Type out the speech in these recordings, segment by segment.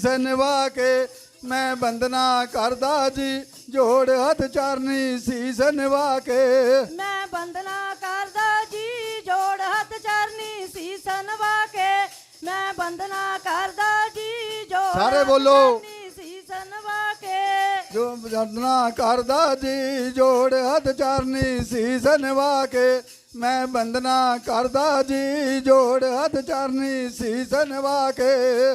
ਸੀਸ ਨਿਵਾ ਕੇ ਮੈਂ ਬੰਦਨਾ ਕਰਦਾ ਜੀ ਜੋੜ ਹੱਥ ਚਰਨੀ ਸੀਸ ਨਿਵਾ ਕੇ ਮੈਂ ਬੰਦਨਾ ਕਰਦਾ ਜੀ ਜੋੜ ਹੱਥ ਚਰਨੀ ਸੀਸ ਨਵਾ ਕੇ ਮੈਂ ਬੰਦਨਾ ਕਰਦਾ ਜੀ ਜੋੜ ਸਾਰੇ ਬੋਲੋ। ਸੀਸ ਨਵਾ ਕੇ ਜੋ ਬੰਦਨਾ ਕਰਦਾ ਜੀ ਜੋੜ ਹੱਥ ਚਰਨੀ ਸੀਸ ਨਿਵਾ ਕੇ ਮੈਂ ਬੰਦਨਾ ਕਰਦਾ ਜੀ ਜੋੜ ਹੱਥ ਚਰਨੀ ਸੀਸ ਨਿਵਾ ਕੇ।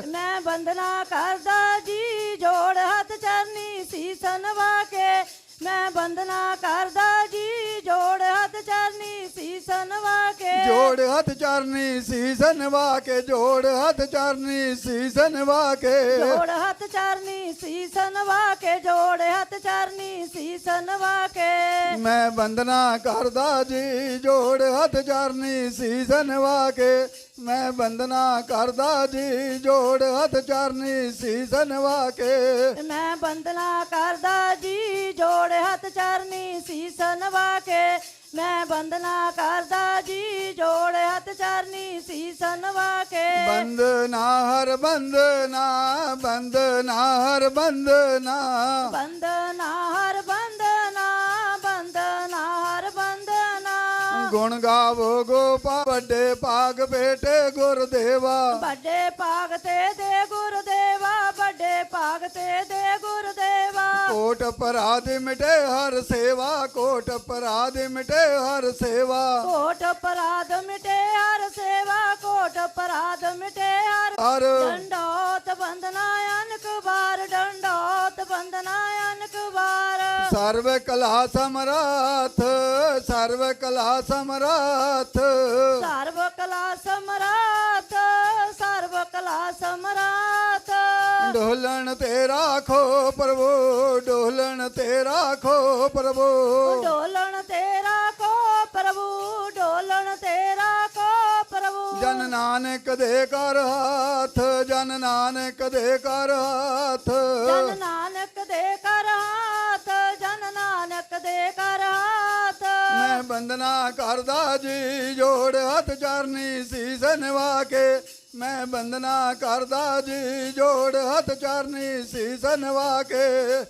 ਮੈਂ ਬੰਦਨਾ ਕਰਦਾ ਜੀ ਜੋੜ ਹੱਥ ਚਰਨੀ ਸੀਸ ਨਵਾ ਕੇ। ਮੈਂ ਬੰਦਨਾ ਕਰਦਾ ਜੀ ਜੋੜ ਹੱਥ ਚਰਨੀ ਸੀਸ ਨਵਾ ਕੇ ਜੋੜ ਹੱਥ ਚਰਨੀ ਸੀਸ ਨਿਵਾ ਕੇ ਜੋੜ ਹੱਥ ਚਰਨੀ ਸੀਸ ਨਿਵਾ ਕੇ ਜੋੜ ਹੱਥ ਚਰਨੀ ਸੀਸ ਨਵਾ ਕੇ ਜੋੜ ਹੱਥ ਚਰਨੀ ਸੀਸ ਨਵਾ ਕੇ ਮੈਂ ਬੰਦਨਾ ਕਰਦਾ ਜੀ ਜੋੜ ਹੱਥ ਚਰਨੀ ਸੀਸ ਨਿਵਾ ਕੇ ਮੈਂ ਬੰਦਨਾ ਕਰਦਾ ਜੀ ਜੋੜ ਹੱਥ ਚਰਨੀ ਸੀਸ ਨਿਵਾ ਕੇ ਮੈਂ ਬੰਦਨਾ ਕਰਦਾ ਜੀ ਜੋੜ ਹੱਥ ਚਰਨੀ ਸੀਸ ਨਵਾ ਕੇ ਮੈਂ ਬੰਦਨਾ ਕਰਦਾ ਜੀ ਜੋੜ ਹੱਥ ਚਰਨੀ ਸੀਸ ਨਵਾ ਕੇ ਬੰਦਨਾ ਹਰ ਬੰਦਨਾ ਬੰਦਨਾ ਹਰ ਬੰਦਨਾ। ਬੰਦਨਾ ਗੁਣ ਗਾਵੋ ਗੋਪਾ ਵੱਡੇ ਭਾਗ ਬੇਟੇ ਗੁਰਦੇਵਾ। ਵੱਡੇ ਭਾਗ ਤੇ ਦੇ ਗੁਰਦੇਵਾ ਵੱਡੇ ਭਾਗ ਤੇ ਦੇ ਗੁਰਦੇਵਾ। ਕੋਟ ਅਪਰਾਧ ਮਿਟੇ ਹਰ ਸੇਵਾ ਕੋਟ ਅਪਰਾਧ ਮਿਟੇ ਹਰ ਸੇਵਾ। ਕੋਟ ਅਪਰਾਧ ਮਿਟੇ ਹਰ ਸੇਵਾ ਕੋਟ ਅਪਰਾਧ ਮਿਟੇ ਹਰ। ਹਰ ਡੰਡੋਤ ਬੰਦਨਾ ਅਨਕ ਬਾਰ ਡੰਡੋਤ ਬੰਦਨਾ ਅਨਕ ਬਾਰ ਸਰਵ ਕਲਾ ਸਮਰਾਥ ਸਰਵ ਕਲਾ ਸਮਰਾਥ। ਸਰਵ ਕਲਾ ਸਮਰਾਤ ਸਰਵ ਕਲਾ ਸਮਰਾਤ ਢੋਲਣ ਤੇ ਰਾਖੋ ਪ੍ਰਭੂ ਢੋਲਣ ਤੇ ਰਾਖੋ ਪ੍ਰਭੂ। ਡੋਲਣ ਤੇਰਾ ਕੋ ਪ੍ਰਭੂ ਡੋਲਣ ਤੇਰਾ ਕੋ ਪ੍ਰਭੂ। ਜਨ ਨਾਨਕ ਦੇ ਕਰ ਹੱਥ ਜਨ ਨਾਨਕ ਦੇ ਕਰ ਹੱਥ। ਜਨ ਨਾਨਕ ਦੇ ਕਰ ਹਾਥ ਨਾਨਕ ਦੇ ਕਰ ਹਾਥ। ਮੈਂ ਬੰਦਨਾ ਕਰਦਾ ਜੀ ਜੋੜ ਹੱਥ ਚਰਨੀ ਸੀਸ ਨਿਵਾ ਕੇ। ਮੈਂ ਬੰਦਨਾ ਕਰਦਾ ਜੀ ਜੋੜ ਹੱਥ ਚਰਨੀ ਸੀਸ ਨਿਵਾ ਕੇ।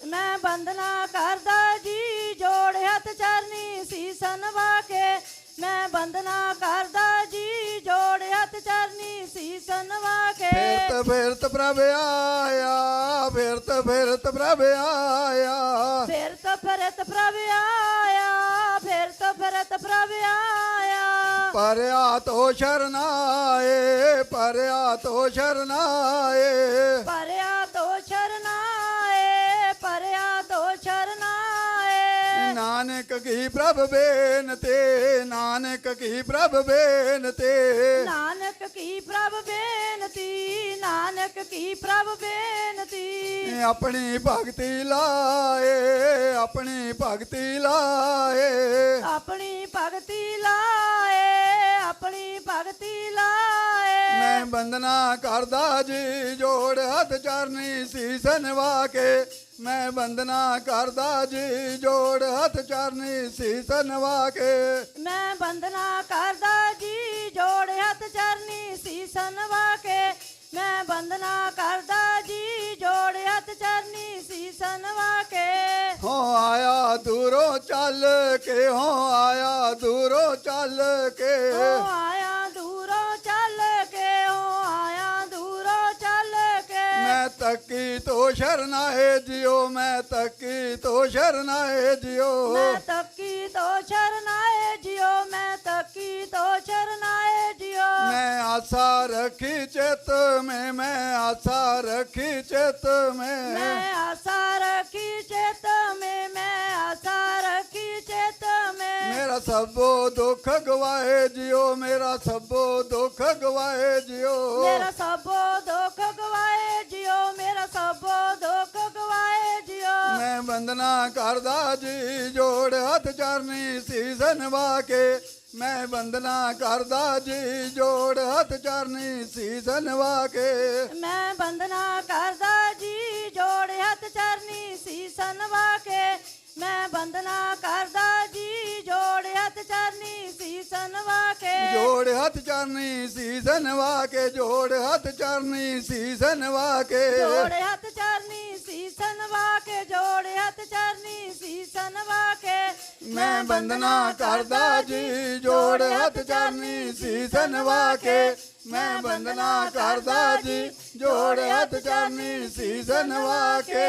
ਮੈਂ ਬੰਦਨਾ ਕਰਦਾ ਜੀ ਜੋੜ ਹੱਥ ਚਰਨੀ ਸੀਸ ਨਵਾ ਕੇ। ਮੈਂ ਬੰਦਨਾ ਕਰਦਾ ਜੀ ਜੋੜ ਹੱਥ ਚਰਨੀ ਸੀਸ ਨਵਾ ਕੇ। ਫਿਰਤ ਫਿਰਤ ਪ੍ਰਭ ਆਇਆ ਫਿਰਤ ਫਿਰਤ ਪ੍ਰਭ ਆਇਆ। ਫਿਰ ਤਾਂ ਫਿਰਤ ਪ੍ਰਭ ਆਇਆ ਫਿਰ ਤਾਂ ਫਿਰਤ ਪ੍ਰਭ ਆਇਆ। ਪਰਿਆ ਤੋ ਸ਼ਰਨਾਏ ਪਰਿਆ ਤੋ ਸ਼ਰਨਾਏ। ਪਰਿਆ ਤੋ ਸ਼ਰਨਾਏ ਪਰਿਆ ਤੋ ਸ਼ਰਨਾਏ। ਨਾਨਕ ਕੀ ਪ੍ਰਭ ਬੇਨਤੇ ਨਾਨਕ ਕੀ ਪ੍ਰਭ ਬੇਨਤੇ ਨਾਨਕ ਕੀ ਪ੍ਰਭ ਬੇਨਤੀ ਨਾਨਕ ਕੀ ਪ੍ਰਭ ਬੇਨਤੀ। ਆਪਣੀ ਭਗਤੀ ਲਾਏ ਆਪਣੀ ਭਗਤੀ ਲਾਏ। ਆਪਣੀ ਭਗਤੀ ਲਾਏ ਆਪਣੀ ਭਗਤੀ ਲਾਏ। ਮੈਂ ਬੰਦਨਾ ਕਰਦਾ ਜੀ ਜੋੜ ਹੱਥ ਚਰਨੀ ਸੀਸ ਨਿਵਾ ਕੇ। ਮੈਂ ਬੰਦਨਾ ਕਰਦਾ ਜੀ ਜੋੜ ਹੱਥ ਚਰਨੀ ਸੀਸ ਨਿਵਾ ਕੇ। ਮੈਂ ਬੰਦਨਾ ਕਰਦਾ ਜੀ ਜੋੜ ਹੱਥ ਚਰਨੀ ਸੀਸ ਨਵਾ ਕੇ। ਮੈਂ ਬੰਦਨਾ ਕਰਦਾ ਜੀ ਜੋੜ ਹੱਥ ਚਰਨੀ ਸੀਸ ਨਵਾ ਕੇ। ਹੋ ਆਇਆ ਦੂਰੋਂ ਚੱਲ ਕੇ? ਹੋ ਆਇਆ ਦੂਰੋਂ ਚੱਲ ਕੇ? ਉਹ ਆਇਆ ਦੂਰੋਂ ਚੱਲ ਕੇ? ਉਹ ਆਇਆ ਦੂਰੋਂ ਚੱਲ ਕੇ? ਮੈਂ ਤੱਕੀ ਤੋ ਸ਼ਰਨਾਏ ਜਿਓ ਮੈਂ ਤੱਕੀ ਤੋ ਸ਼ਰਨਾਏ ਜਿਓ ਮੈਂ ਤੱਕੀ ਤੋ ਸ਼ਰਨਾਏ ਜਿਓ ਮੈਂ ਤੱਕੀ ਤੋ ਸ਼ਰਨਾਏ ਜਿਓ ਮੈਂ ਆਸਾ ਰੱਖੀ ਚਿਤ ਮੈਂ ਮੈਂ ਆਸਾ ਰੱਖੀ ਚਿਤ ਮੈਂ। ਮੈਂ ਆਸਾ ਸਭੋ ਦੁੱਖ ਗਵਾਏ ਜਿਓ ਮੇਰਾ ਸਭੋ ਦੁੱਖ ਗਵਾਏ ਜਿਓ ਮੇਰਾ ਸਭੋ ਦੁੱਖ ਗਵਾਏ ਜਿਓ ਮੇਰਾ ਸਭੋ ਦੁੱਖ ਗਵਾਏ ਜਿਓ ਮੈਂ ਬੰਦਨਾ ਕਰਦਾ ਜੀ ਜੋੜ ਹੱਥ ਚਰਨੀ ਸੀਸ ਨਿਵਾ ਕੇ। ਮੈਂ ਬੰਦਨਾ ਕਰਦਾ ਜੀ ਜੋੜ ਹੱਥ ਚਰਨੀ ਸੀਸ ਨਿਵਾ ਕੇ। ਮੈਂ ਬੰਦਨਾ ਕਰਦਾ ਜੀ ਜੋੜ ਹੱਥ ਚਰਨੀ ਸੀਸ ਨਵਾ ਕੇ। ਮੈਂ ਬੰਦਨਾ ਕਰਦਾ ਜੀ ਹੱਥ ਚਰਨੀ ਸੀਸ ਨਵਾ ਕੇ। ਜੋੜ ਹੱਥ ਚਰਨੀ ਸੀਸ ਨਵਾ ਕੇ ਜੋੜ ਹੱਥ ਚਰਨੀ ਸੀਸ ਨਵਾ ਕੇ। ਜੋੜ ਹੱਥ ਚਰਨੀ ਸੀਸ ਨਵਾ ਕੇ ਜੋੜ ਹੱਥ ਚਰਨੀ ਸੀਸ ਨਵਾ ਕੇ। ਮੈਂ ਬੰਦਨਾ ਕਰਦਾ ਜੀ ਜੋੜ ਹੱਥ ਚਰਨੀ ਸੀਸ ਨਵਾ ਕੇ। ਮੈਂ ਬੰਦਨਾ ਕਰਦਾ ਜੀ ਜੋੜ ਹੱਥ ਚਰਨੀ ਸੀਸ ਨਵਾ ਕੇ।